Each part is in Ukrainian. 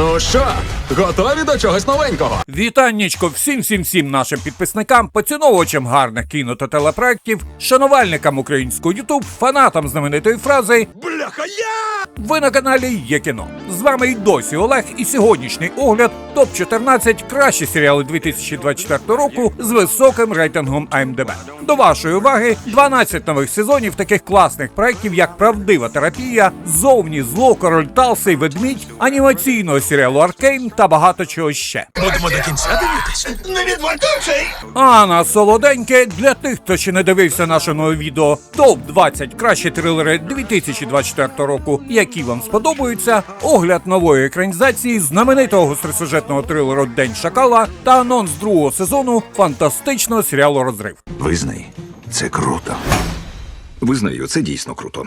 Ну що, готові до чогось новенького? Вітаннячко всім всім всім нашим підписникам, поціновувачам гарних кіно та телепроектів, шанувальникам українського Ютуб, фанатам знаменитої фрази Бляха, я! Ви на каналі Є кіно. З вами і досі Олег, і сьогоднішній огляд топ 14 кращі серіали 2024 року з високим рейтингом АМДБ. До вашої уваги 12 нових сезонів таких класних проєктів, як Правдива терапія, Зовні зло, Король Талси, Ведмідь, анімаційного серіалу Аркейн та багато чого ще. Будемо до кінця дивитись? Не відволікай! А на солоденьке для тих, хто ще не дивився наше нове відео топ 20 кращі трилери 2024 року, які вам сподобаються, огляд нової екранізації знаменитого гостросюжетного трилеру День Шакала та анонс другого сезону фантастичного серіалу Розрив. Визнай, це круто. Визнаю, це дійсно круто.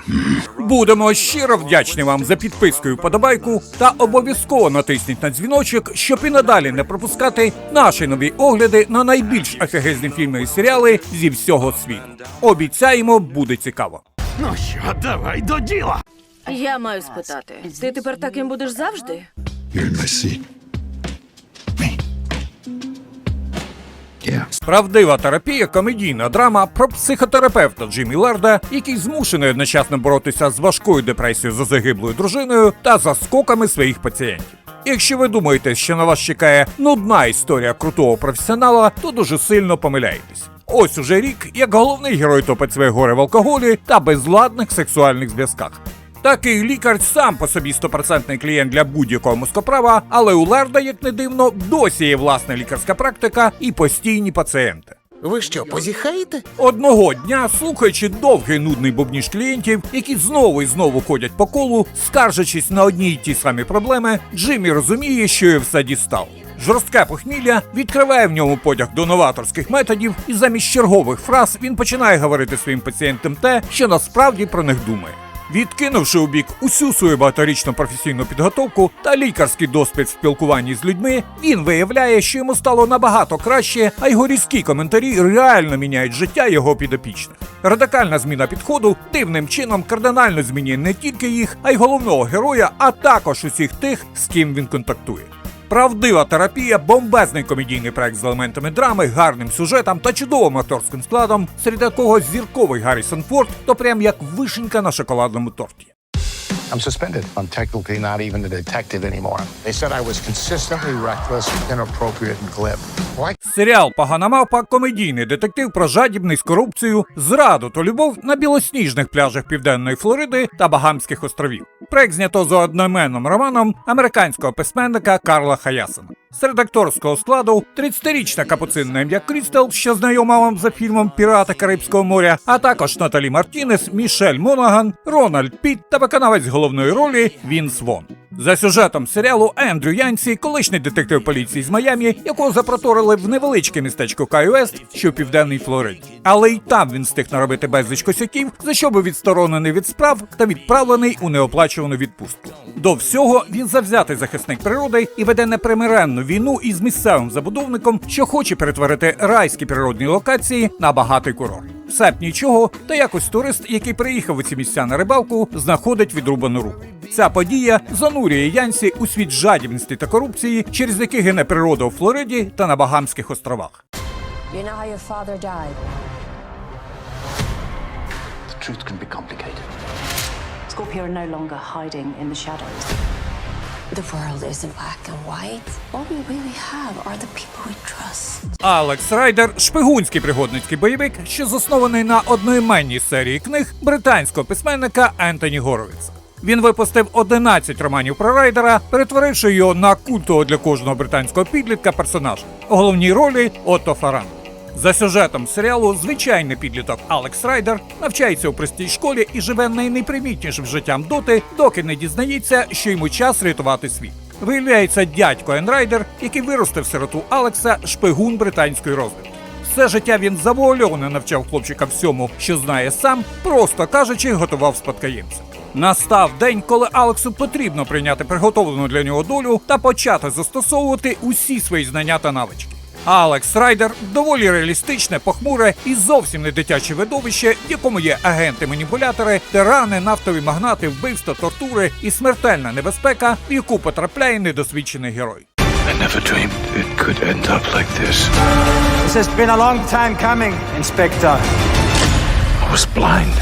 Будемо щиро вдячні вам за підписку і вподобайку та обов'язково натисніть на дзвіночок, щоб і надалі не пропускати наші нові огляди на найбільш офігезні фільми і серіали зі всього світу. Обіцяємо, буде цікаво. Ну що, давай до діла. Я маю спитати, ти тепер таким будеш завжди? You'll see. Правдива терапія комедійна драма про психотерапевта Джиммі Ларда, який змушений одночасно боротися з важкою депресією за загиблою дружиною та за скоками своїх пацієнтів. Якщо ви думаєте, що на вас чекає нудна історія крутого професіонала, то дуже сильно помиляєтесь. Ось уже рік, як головний герой топить своє горе в алкоголі та безладних сексуальних зв'язках. Такий лікар сам по собі стопроцентний клієнт для будь-якого мозкоправа, але у Лерда, як не дивно, досі є власна лікарська практика і постійні пацієнти. Ви що, позіхаєте? Одного дня, слухаючи довгий нудний бубніж клієнтів, які знову і знову ходять по колу, скаржачись на одні й ті самі проблеми, Джиммі розуміє, що його все дістав. Жорстке похмілля відкриває в ньому потяг до новаторських методів, і замість чергових фраз він починає говорити своїм пацієнтам те, що насправді про них думає. Відкинувши у бік усю свою багаторічну професійну підготовку та лікарський досвід в спілкуванні з людьми, він виявляє, що йому стало набагато краще, а його різкі коментарі реально міняють життя його підопічних. Радикальна зміна підходу дивним чином кардинально змінює не тільки їх, а й головного героя, а також усіх тих, з ким він контактує. Правдива терапія бомбезний комедійний проект з елементами драми, гарним сюжетом та чудовим акторським складом, серед якого зірковий Гаррісон Форд, то прям як вишенька на шоколадному торті. I'm suspended. I'm technically not even a detective anymore. They said I was consistently reckless, inappropriate, and glib. Why Серіал Погана мавпа комедійний детектив про жадібність, корупцію, зраду та любов на білосніжних пляжах Південної Флориди та Багамських островів. Проект знято за одноіменним романом американського письменника Карла Хаясена. Серед акторського складу 30-річна капуцин на ім'я Крістел, що знайома вам за фільмом Пірати Карибського моря, а також Наталі Мартінес, Мішель Монаган, Рональд Піт та виконавець головної ролі Вінс Вон. За сюжетом серіалу Ендрю Янсі, колишній детектив поліції з Майамі, якого запроторили в невеличке містечко Кай-Уест, що в південній Флориді. Але й там він встиг наробити безліч косяків, за що був відсторонений від справ та відправлений у неоплачувану відпустку. До всього він завзятий захисник природи і веде непримиренну війну із місцевим забудовником, що хоче перетворити райські природні локації на багатий курорт. Б нічого, та якось турист, який приїхав у ці місця на рибалку, знаходить відрубану руку. Ця подія занурює Янсі у світ жадібності та корупції, через які гине природа у Флориді та на Багамських островах. You know how your father died? The truth can be complicated. Scorpio are no longer hiding in the shadows. The world isn't black and white. All we really have are the people we trust. Алекс Райдер шпигунський пригодницький бойовик, що заснований на одноіменній серії книг британського письменника Ентоні Горовіца. Він випустив 11 романів про райдера, перетворивши його на культового для кожного британського підлітка персонажа. У головній ролі Отто Фаран. За сюжетом серіалу звичайний підліток Алекс Райдер навчається у простій школі і живе найнепримітнішим життям доти, доки не дізнається, що йому час рятувати світ. Виявляється дядько Ен Райдер, який виростив сироту Алекса, шпигун британської розвідки. Все життя він завуальовано навчав хлопчика всьому, що знає сам, просто кажучи, готував спадкоємця. Настав день, коли Алексу потрібно прийняти приготовлену для нього долю та почати застосовувати усі свої знання та навички. Алекс Райдер доволі реалістичне, похмуре і зовсім не дитяче видовище, в якому є агенти-маніпулятори, тирани, нафтові магнати, вбивства, тортури і смертельна небезпека, в яку потрапляє недосвідчений герой. I never dreamed it could end up like this. This has been a long time coming, Inspector. I was blind.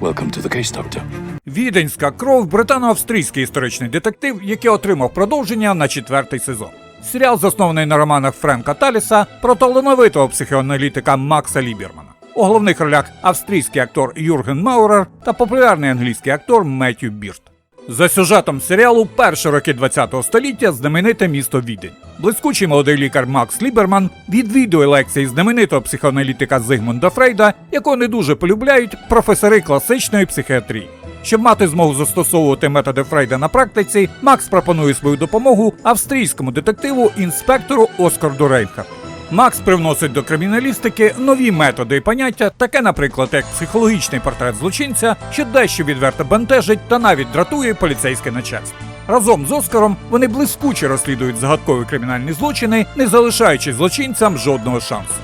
Welcome to the case, Doctor. Віденська кров британо-австрійський історичний детектив, який отримав продовження на четвертий сезон. Серіал заснований на романах Френка Таліса про талановитого психоаналітика Макса Лібермана. У головних ролях австрійський актор Юрген Маурер та популярний англійський актор Меттью Бірт. За сюжетом серіалу перші роки ХХ століття знамените місто Відень. Блискучий молодий лікар Макс Ліберман відвідує лекції знаменитого психоаналітика Зигмунда Фрейда, якого не дуже полюбляють професори класичної психіатрії. Щоб мати змогу застосовувати методи Фрейда на практиці, Макс пропонує свою допомогу австрійському детективу інспектору Оскарду Рейнхарту. Макс привносить до криміналістики нові методи і поняття, таке, наприклад, як психологічний портрет злочинця, що дещо відверто бентежить та навіть дратує поліцейське начальство. Разом з Оскаром вони блискуче розслідують загадкові кримінальні злочини, не залишаючи злочинцям жодного шансу.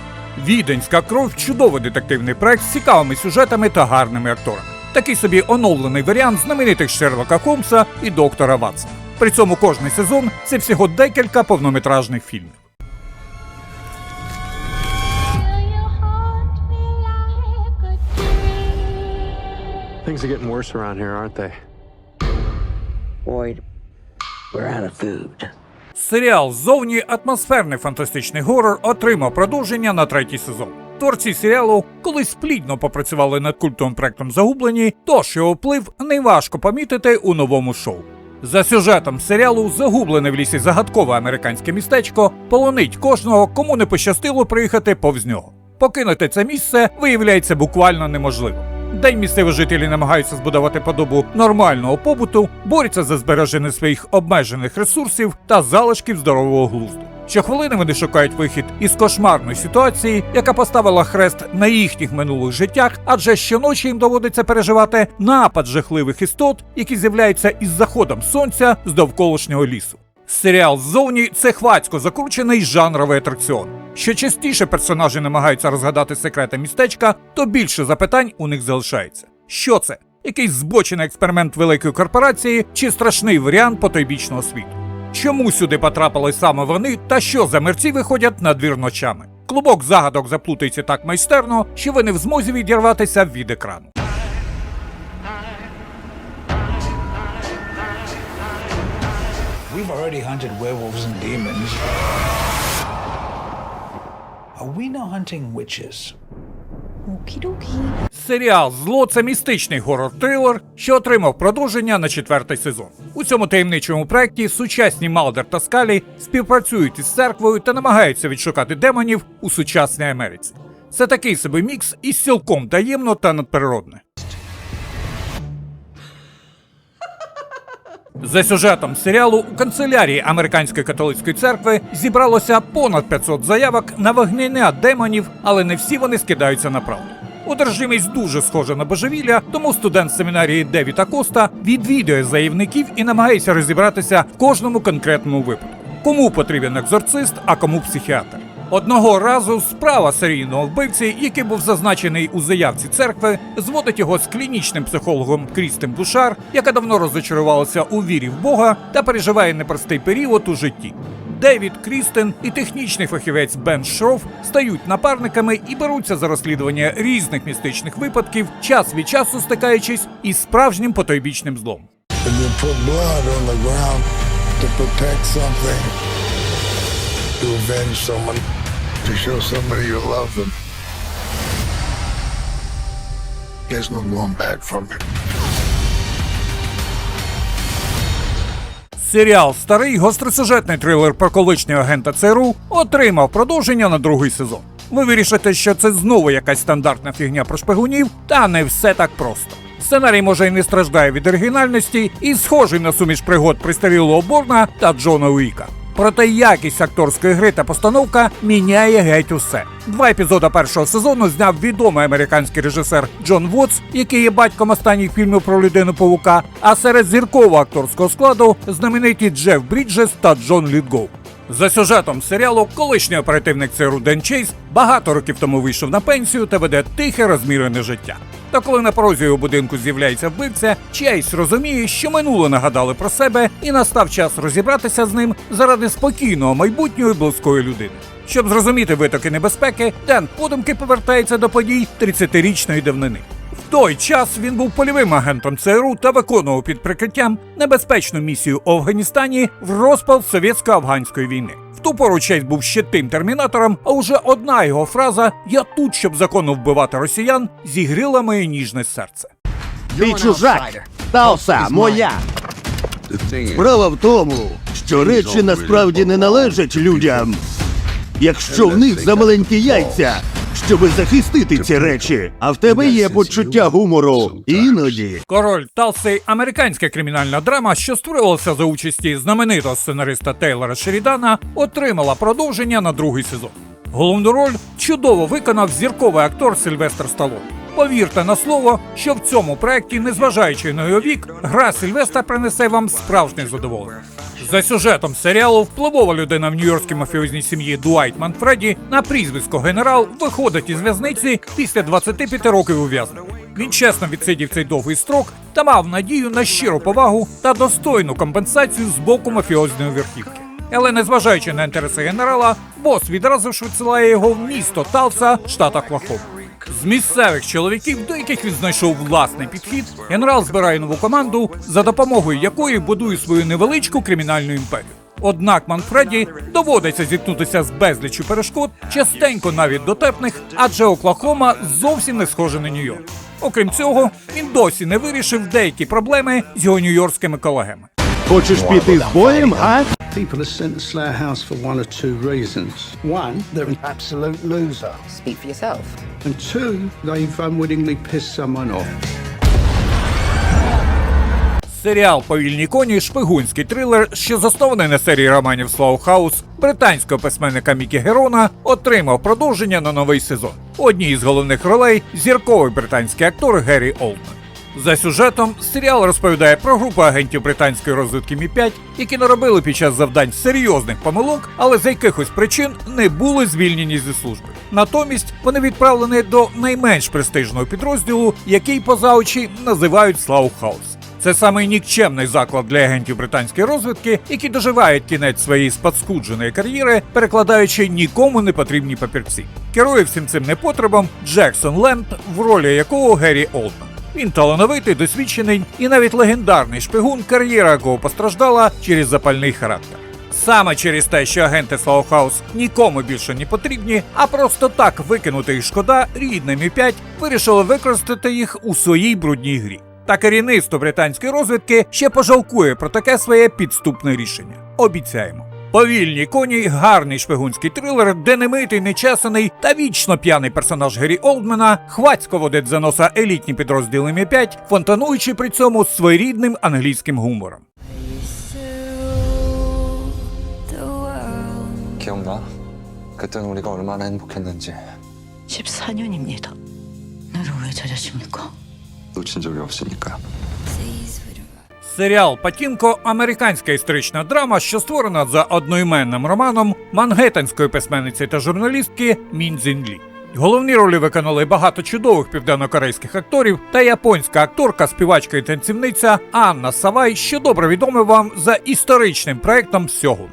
Віденська кров чудовий детективний проект з цікавими сюжетами та гарними акторами. Такий собі оновлений варіант знаменитих Шерлока Холмса і доктора Ватсона. При цьому кожний сезон це всього декілька повнометражних фільмів. Things are getting worse around here, aren't they? Boyd, we're out of food. Серіал зовні атмосферний фантастичний горор отримав продовження на третій сезон. Творці серіалу колись плідно попрацювали над культовим проектом Загублені, тож його вплив неважко помітити у новому шоу. За сюжетом серіалу загублене в лісі загадкове американське містечко полонить кожного, кому не пощастило приїхати повз нього. Покинути це місце виявляється буквально неможливо. День місцеві жителі намагаються збудувати подобу нормального побуту, борються за збереження своїх обмежених ресурсів та залишків здорового глузду. Щохвилини вони шукають вихід із кошмарної ситуації, яка поставила хрест на їхніх минулих життях, адже щоночі їм доводиться переживати напад жахливих істот, які з'являються із заходом сонця з довколишнього лісу. Серіал ззовні це хвацько закручений жанровий атракціон. Що частіше персонажі намагаються розгадати секрети містечка, то більше запитань у них залишається. Що це? Якийсь збочений експеримент великої корпорації чи страшний варіант потойбічного світу? Чому сюди потрапили саме вони та що за мерці виходять на двір ночами? Клубок загадок заплутається так майстерно, що ви не в змозі відірватися від екрану. We've already hunted werewolves and? Серіал Зло це містичний горор-трилер, що отримав продовження на четвертий сезон. У цьому таємничому проєкті сучасні Малдер та Скалі співпрацюють із церквою та намагаються відшукати демонів у сучасній Америці. Це такий собі мікс із цілком таємно та надприродне. За сюжетом серіалу у канцелярії Американської католицької церкви зібралося понад 500 заявок на вогнення демонів, але не всі вони скидаються на правду. Одержимість дуже схожа на божевілля, тому студент семінарії Девіта Коста відвідує заявників і намагається розібратися в кожному конкретному випадку. Кому потрібен екзорцист, а кому психіатр. Одного разу справа серійного вбивці, який був зазначений у заявці церкви, зводить його з клінічним психологом Крістем Бушар, яка давно розочарувалася у вірі в Бога та переживає непростий період у житті. Девід Крістен і технічний фахівець Бен Шроф стають напарниками і беруться за розслідування різних містичних випадків, час від часу стикаючись із справжнім потойбічним злом. To avenge someone, to show somebody you love them. There's no going back from it. Серіал Старий гостросюжетний трилер про колишнього агента ЦРУ отримав продовження на другий сезон. Ви вирішите, що це знову якась стандартна фігня про шпигунів, та не все так просто. Сценарій може і не страждає від оригінальності і схожий на суміш пригод пристарілого Борна та Джона Уіка. Проте якість акторської гри та постановка міняє геть усе. Два епізоди першого сезону зняв відомий американський режисер Джон Вудс, який є батьком останніх фільмів про людину павука. А серед зіркового акторського складу знамениті Джеф Бріджес та Джон Літгоу. За сюжетом серіалу колишній оперативник ЦРУ Ден Чейз багато років тому вийшов на пенсію та веде тихе розмірене життя. Та коли на порозі у будинку з'являється вбивця, Чейз розуміє, що минуле нагадали про себе, і настав час розібратися з ним заради спокійного майбутнього і близької людини. Щоб зрозуміти витоки небезпеки, Ден подумки повертається до подій 30-річної давнини. В той час він був польовим агентом ЦРУ та виконував під прикриттям небезпечну місію у Афганістані в розпал совєтсько-афганської війни. В ту пору Чейз був ще тим термінатором, а уже одна його фраза Я тут, щоб законно вбивати росіян, зігріла моє ніжне серце. Ти чужак, Талса, моя. Справа в тому, що речі насправді не належать людям. Якщо в них замаленькі яйця, щоби захистити ці речі, а в тебе є почуття гумору. Іноді. Король Талси американська кримінальна драма, що створювалася за участі знаменитого сценариста Тейлора Шерідана, отримала продовження на другий сезон. Головну роль чудово виконав зірковий актор Сильвестр Сталлоне. Повірте на слово, що в цьому проєкті, незважаючи на його вік, гра Сильвестра принесе вам справжнє задоволення. За сюжетом серіалу впливова людина в нью-йоркській мафіозній сім'ї Дуайт Манфреді на прізвисько генерал виходить із в'язниці після 25 років ув'язнення. Він чесно відсидів цей довгий строк та мав надію на щиру повагу та достойну компенсацію з боку мафіозної верхівки. Але незважаючи на інтереси генерала, бос відразу ж відсилає його в місто Талса, штат Оклахома. З місцевих чоловіків, до яких він знайшов власний підхід, генерал збирає нову команду, за допомогою якої будує свою невеличку кримінальну імперію. Однак Манфреді доводиться зіткнутися з безліччю перешкод, частенько навіть дотепних, адже Оклахома зовсім не схоже на Нью-Йорк. Окрім цього, він досі не вирішив деякі проблеми з його нью-йоркськими колегами. Хочеш піти з боєм, а? People are sent to Slough for one of two reasons. One, they're an absolute loser. Speak for yourself. And two, they've unwittingly pissed someone off. Серіал Повільні коні шпигунський трилер, що заснований на серії романів Слаухаус британського письменника Мікі Герона, отримав продовження на новий сезон. Одній із головних ролей зірковий британський актор Геррі Олдман. За сюжетом серіал розповідає про групу агентів британської розвідки Мі 5 які наробили під час завдань серйозних помилок, але з якихось причин не були звільнені зі служби. Натомість вони відправлені до найменш престижного підрозділу, який поза очі називають Слаухаус. Це самий нікчемний заклад для агентів британської розвідки, які доживають кінець своєї спадскудженої кар'єри, перекладаючи нікому не потрібні папірці. Керує всім цим непотребом Джексон Ленд, в ролі якого Геррі Олдман. Він талановитий, досвідчений і навіть легендарний шпигун, кар'єра якого постраждала через запальний характер. Саме через те, що агенти Слаухаус нікому більше не потрібні, а просто так викинути їх шкода, рідне Мі 5 вирішили використати їх у своїй брудній грі. Та керівництво британської розвідки ще пожалкує про таке своє підступне рішення. Обіцяємо. Повільні коні, гарний шпигунський трилер, де немитий, нечесаний та вічно п'яний персонаж Гері Олдмена хвацько водить за носа елітні підрозділи Мі 5 фонтануючи при цьому своєрідним англійським гумором. 기억나? 그땐 우리가 얼마나 행복했는지 14년입니다. 나를 왜 찾으십니까? 놓친 적이 없으니까. Серіал Патінко американська історична драма, що створена за одноіменним романом мангеттенської письменниці та журналістки Мін Зін Лі. Головні ролі виконали багато чудових південнокорейських акторів та японська акторка, співачка і танцівниця Анна Савай, що добре відома вам за історичним проектом Сьогун.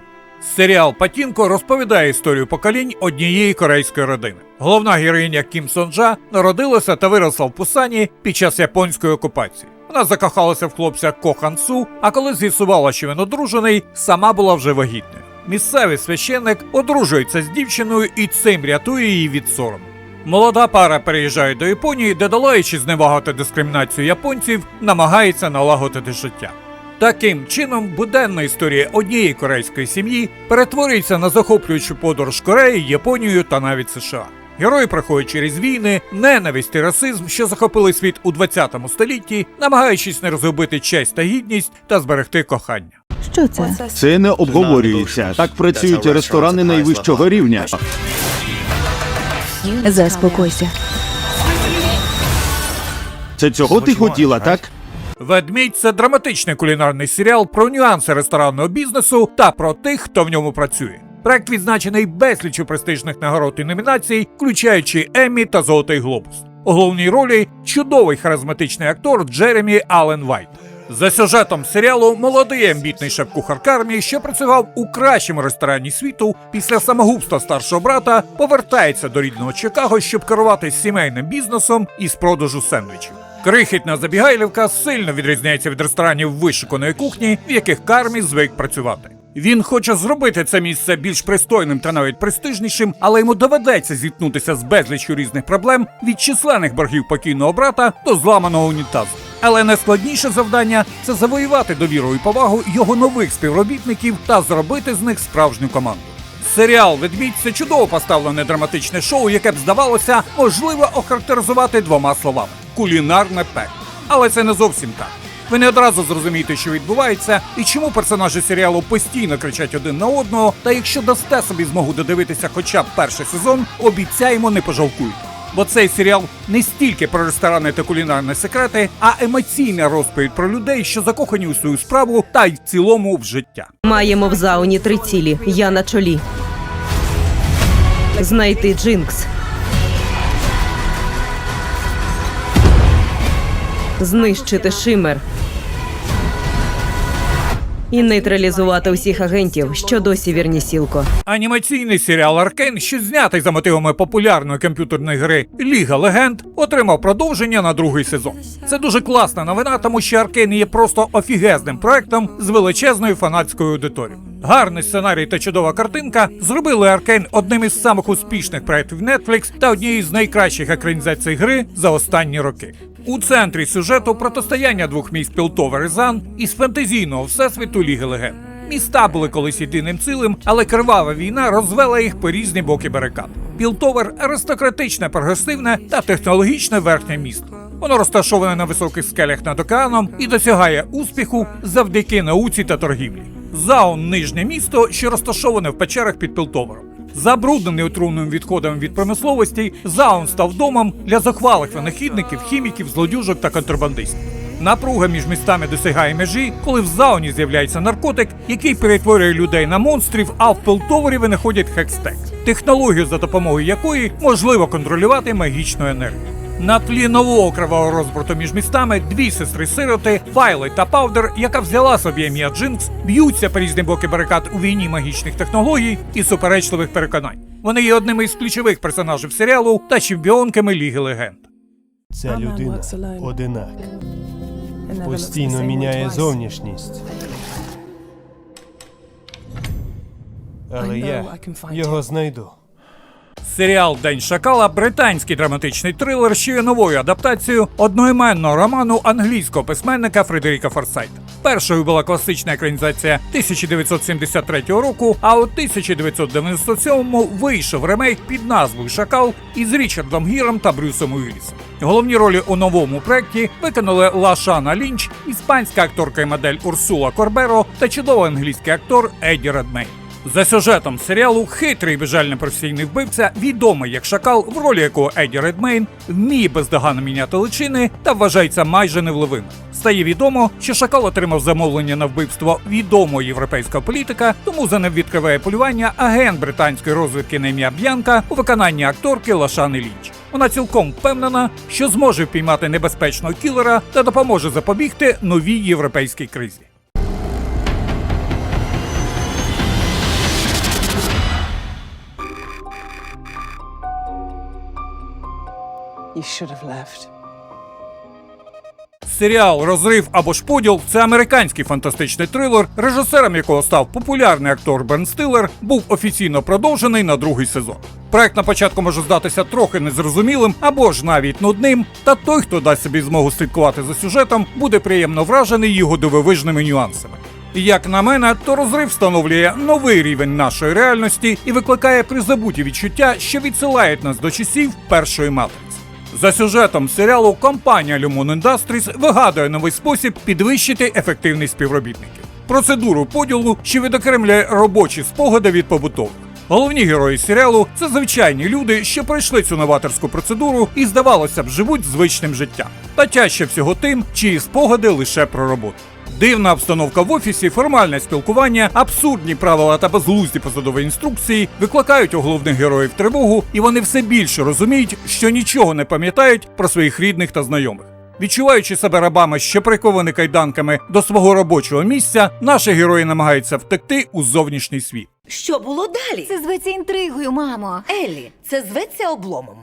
Серіал Патінко розповідає історію поколінь однієї корейської родини. Головна героїня Кім Сонджа народилася та виросла в Пусані під час японської окупації. Вона закохалася в хлопця Ко Хан Су, а коли з'ясувала, що він одружений, сама була вже вагітною. Місцевий священник одружується з дівчиною і цим рятує її від сорому. Молода пара переїжджає до Японії, де долаючи зневагу та дискримінацію японців, намагається налагодити життя. Таким чином, буденна історія однієї корейської сім'ї перетворюється на захоплюючу подорож Кореї, Японією та навіть США. Герої проходять через війни, ненависть і расизм, що захопили світ у 20 столітті, намагаючись не розгубити честь та гідність та зберегти кохання. Що це? Це не обговорюється. Так працюють ресторани найвищого рівня. Заспокойся. Це цього ти хотіла, так? Ведмідь це драматичний кулінарний серіал про нюанси ресторанного бізнесу та про тих, хто в ньому працює. Проект відзначений безлічю престижних нагород і номінацій, включаючи Еммі та Золотий Глобус. У головній ролі чудовий харизматичний актор Джеремі Аллен Вайт. За сюжетом серіалу молодий амбітний шеф-кухар Кармі, що працював у кращому ресторані світу, після самогубства старшого брата повертається до рідного Чикаго, щоб керувати сімейним бізнесом із продажу сендвічів. Крихітна забігайлівка сильно відрізняється від ресторанів вишуканої кухні, в яких Кармі звик працювати. Він хоче зробити це місце більш пристойним та навіть престижнішим, але йому доведеться зіткнутися з безліччю різних проблем від численних боргів покійного брата до зламаного унітазу. Але найскладніше завдання це завоювати довіру і повагу його нових співробітників та зробити з них справжню команду. Серіал Ведмідь це чудово поставлене драматичне шоу, яке б здавалося, можливо охарактеризувати двома словами: кулінарне пекло. Але це не зовсім так. Ви не одразу зрозумієте, що відбувається, і чому персонажі серіалу постійно кричать один на одного. Та якщо дасте собі змогу додивитися хоча б перший сезон, обіцяємо, не пожалкуйте. Бо цей серіал не стільки про ресторани та кулінарні секрети, а емоційна розповідь про людей, що закохані у свою справу та й в цілому в життя. Маємо в зауні три цілі. Я на чолі. Знайти Джинкс. Знищити Шимер. І нейтралізувати усіх агентів, що досі вірні сілко. Анімаційний серіал Аркен, що знятий за мотивами популярної комп'ютерної гри Ліга Легенд, отримав продовження на другий сезон. Це дуже класна новина, тому що Аркен є просто офігезним проектом з величезною фанатською аудиторією. Гарний сценарій та чудова картинка зробили Аркен одним із самих успішних проєктів Netflix та однією з найкращих екранізацій гри за останні роки. У центрі сюжету протистояння двох міст Пілтовер і Зан із фентезійного всесвіту Ліги Легенд. Міста були колись єдиним цілим, але кривава війна розвела їх по різні боки барикад. Пілтовер аристократичне, прогресивне та технологічне верхнє місто. Воно розташоване на високих скелях над океаном і досягає успіху завдяки науці та торгівлі. Заон нижнє місто, що розташоване в печерах під Пілтовером. Забруднений отруйним відходами від промисловості, Заун став домом для захвалих винахідників, хіміків, злодюжок та контрабандистів. Напруга між містами досягає межі, коли в зауні з'являється наркотик, який перетворює людей на монстрів, а в Пелтовері винаходять хекстек, технологію, за допомогою якої можливо контролювати магічну енергію. На тлі нового кривавого розбрату між містами дві сестри-сироти, Файли та Павдер, яка взяла собі ім'я Джинкс, б'ються по різні боки барикад у війні магічних технологій і суперечливих переконань. Вони є одними із ключових персонажів серіалу та чемпіонками Ліги Легенд. Ця людина одинак. Постійно міняє зовнішність. Але я його знайду. Серіал День Шакала британський драматичний трилер, що є новою адаптацією одноіменного роману англійського письменника Фредеріка Форсайта. Першою була класична екранізація 1973 року, а у 1997-му вийшов ремейк під назвою Шакал із Річардом Гіром та Брюсом Уіллісом. Головні ролі у новому проєкті виконали Лашана Лінч, іспанська акторка і модель Урсула Корберо та чудовий англійський актор Едді Редмейн. За сюжетом серіалу хитрий безжальний професійний вбивця, відомий як шакал, в ролі якого Еді Редмейн вміє бездоганно міняти личини та вважається майже невливим. Стає відомо, що шакал отримав замовлення на вбивство відомого європейського політика, тому за ним відкриває полювання агент британської розвідки на ім'я Б'янка у виконанні акторки Лашани Лінч. Вона цілком впевнена, що зможе впіймати небезпечного кілера та допоможе запобігти новій європейській кризі. You should. Серіал Розрив або ж поділ це американський фантастичний трилер, режисером якого став популярний актор Бен Стиллер, був офіційно продовжений на другий сезон. Проект на початку може здатися трохи незрозумілим або ж навіть нудним, та той, хто дасть собі змогу слідкувати за сюжетом, буде приємно вражений його дивовижними нюансами. Як на мене, то розрив встановлює новий рівень нашої реальності і викликає призабуті відчуття, що відсилають нас до часів першої матриці. За сюжетом серіалу компанія Lumon Industries вигадує новий спосіб підвищити ефективність співробітників. процедуру поділу, що відокремлює робочі спогади від побутових. Головні герої серіалу це звичайні люди, що пройшли цю новаторську процедуру і, здавалося б, живуть звичним життям. Та тяжче всього тим, чиї спогади лише про роботу. Дивна обстановка в офісі, формальне спілкування, абсурдні правила та безглузді посадові інструкції викликають у головних героїв тривогу, і вони все більше розуміють, що нічого не пам'ятають про своїх рідних та знайомих. Відчуваючи себе рабами, що приковані кайданками до свого робочого місця, наші герої намагаються втекти у зовнішній світ. Що було далі? Це зветься інтригою, мамо. Еллі, це зветься обломом.